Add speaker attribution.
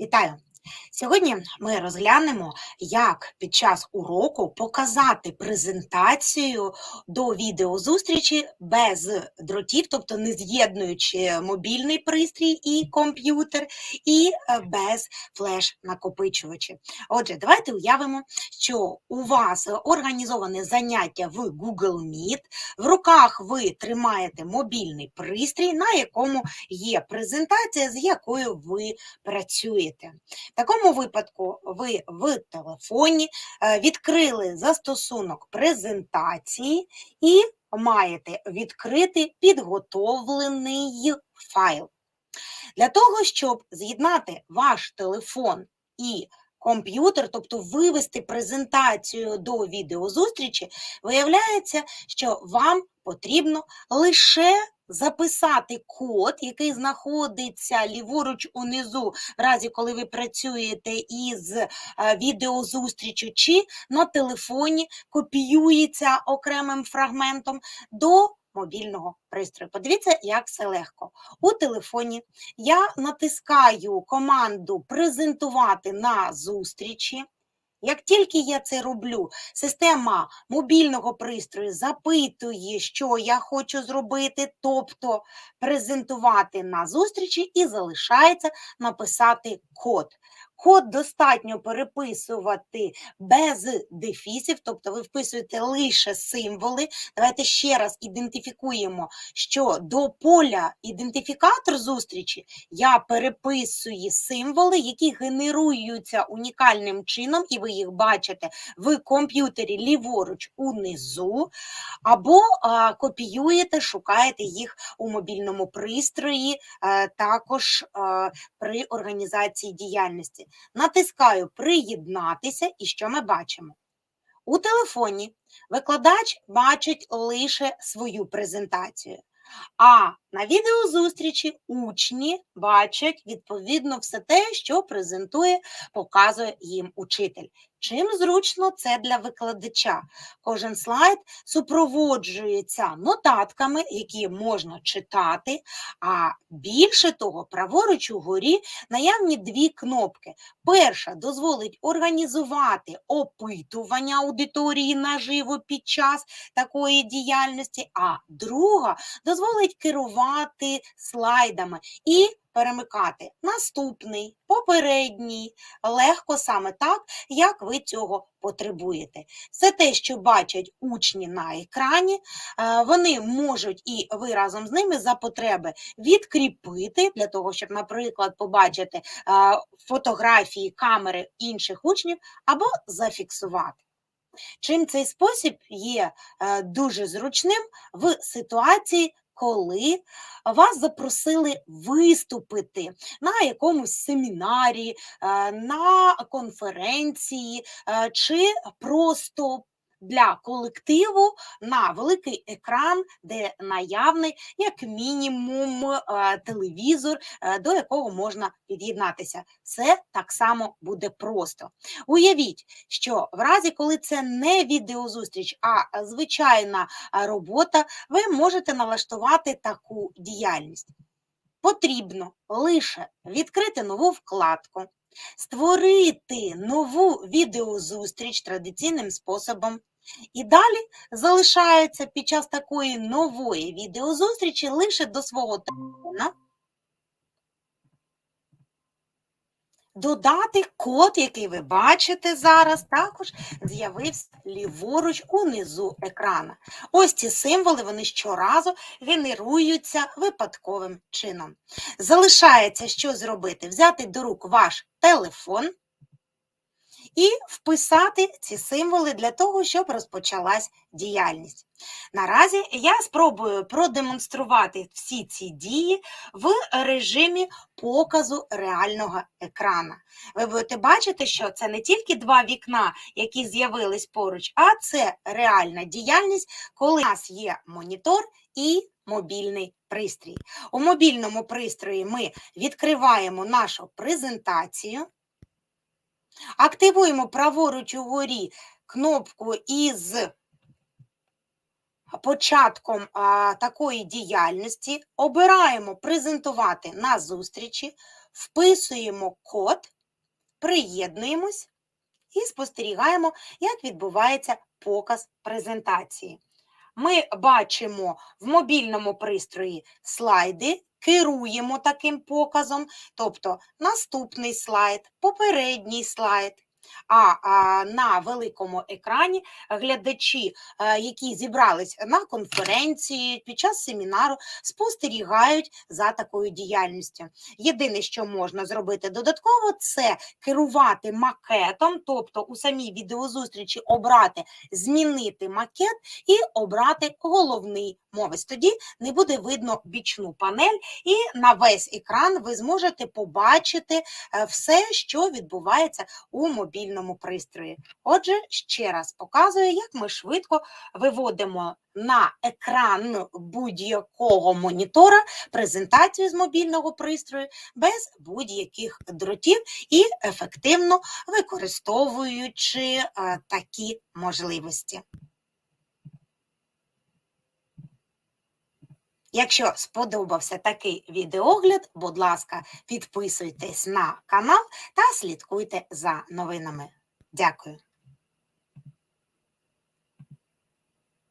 Speaker 1: y. Сьогодні ми розглянемо, як під час уроку показати презентацію до відеозустрічі без дротів, тобто не з'єднуючи мобільний пристрій і комп'ютер, і е, без флеш-накопичувачів. Отже, давайте уявимо, що у вас організоване заняття в Google Meet, в руках ви тримаєте мобільний пристрій, на якому є презентація, з якою ви працюєте. В такому випадку ви в телефоні е, відкрили застосунок презентації і маєте відкрити підготовлений файл. Для того, щоб з'єднати ваш телефон і комп'ютер, тобто вивести презентацію до відеозустрічі, виявляється, що вам потрібно лише записати код, який знаходиться ліворуч унизу, в разі коли ви працюєте із е, відеозустрічю, чи на телефоні копіюється окремим фрагментом до мобільного пристрою. Подивіться, як все легко. У телефоні я натискаю команду презентувати на зустрічі. Як тільки я це роблю, система мобільного пристрою запитує, що я хочу зробити, тобто презентувати на зустрічі, і залишається написати код. Код достатньо переписувати без дефісів, тобто ви вписуєте лише символи. Давайте ще раз ідентифікуємо, що до поля ідентифікатор зустрічі я переписую символи, які генеруються унікальним чином, і ви їх бачите в комп'ютері ліворуч унизу, або а, копіюєте, шукаєте їх у мобільному пристрої, а, також а, при організації діяльності. Натискаю Приєднатися, і що ми бачимо? У телефоні викладач бачить лише свою презентацію. А на відеозустрічі учні бачать відповідно все те, що презентує, показує їм учитель. Чим зручно це для викладача? Кожен слайд супроводжується нотатками, які можна читати, а більше того, праворуч угорі наявні дві кнопки. Перша дозволить організувати опитування аудиторії наживо під час такої діяльності, а друга дозволить керувати слайдами і перемикати наступний, попередній, легко саме так, як ви цього потребуєте. Все те, що бачать учні на екрані, е, вони можуть і ви разом з ними за потреби відкріпити, для того, щоб, наприклад, побачити е, фотографії камери інших учнів, або зафіксувати. Чим цей спосіб є е, дуже зручним в ситуації, коли вас запросили виступити на якомусь семінарі, е, на конференції е, чи просто для колективу на великий екран, де наявний як мінімум е, телевізор, е, до якого можна під'єднатися. Це так само буде просто. Уявіть, що в разі, коли це не відеозустріч, а звичайна е, робота, ви можете налаштувати таку діяльність. Потрібно лише відкрити нову вкладку, створити нову відеозустріч традиційним способом. І далі залишається під час такої нової відеозустрічі лише до свого телефона додати код, який ви бачите зараз, також з'явився ліворуч унизу екрана. Ось ці символи вони щоразу генеруються випадковим чином. Залишається що зробити? Взяти до рук ваш телефон і вписати ці символи для того, щоб розпочалась діяльність. Наразі я спробую продемонструвати всі ці дії в режимі показу реального екрана. Ви будете бачити, що це не тільки два вікна, які з'явились поруч, а це реальна діяльність, коли у нас є монітор і мобільний пристрій. У мобільному пристрої ми відкриваємо нашу презентацію. Активуємо праворуч угорі кнопку із початком а, такої діяльності обираємо презентувати на зустрічі, вписуємо код, приєднуємось і спостерігаємо, як відбувається показ презентації. Ми бачимо в мобільному пристрої слайди, керуємо таким показом, тобто наступний слайд, попередній слайд. А, на великому екрані глядачі, е, які зібрались на конференції під час семінару, спостерігають за такою діяльністю. Єдине, що можна зробити додатково, це керувати макетом, тобто у самій відеозустрічі обрати, змінити макет і обрати головний мовець. Тоді не буде видно бічну панель, і на весь екран ви зможете побачити е, все, що відбувається у мобільному пристрої. Отже, ще раз показую, як ми швидко виводимо на екран будь-якого монітора презентацію з мобільного пристрою без будь-яких дротів і ефективно використовуючи е, такі можливості. Якщо сподобався такий відеогляд, будь ласка, підписуйтесь на канал та слідкуйте за новинами. Дякую.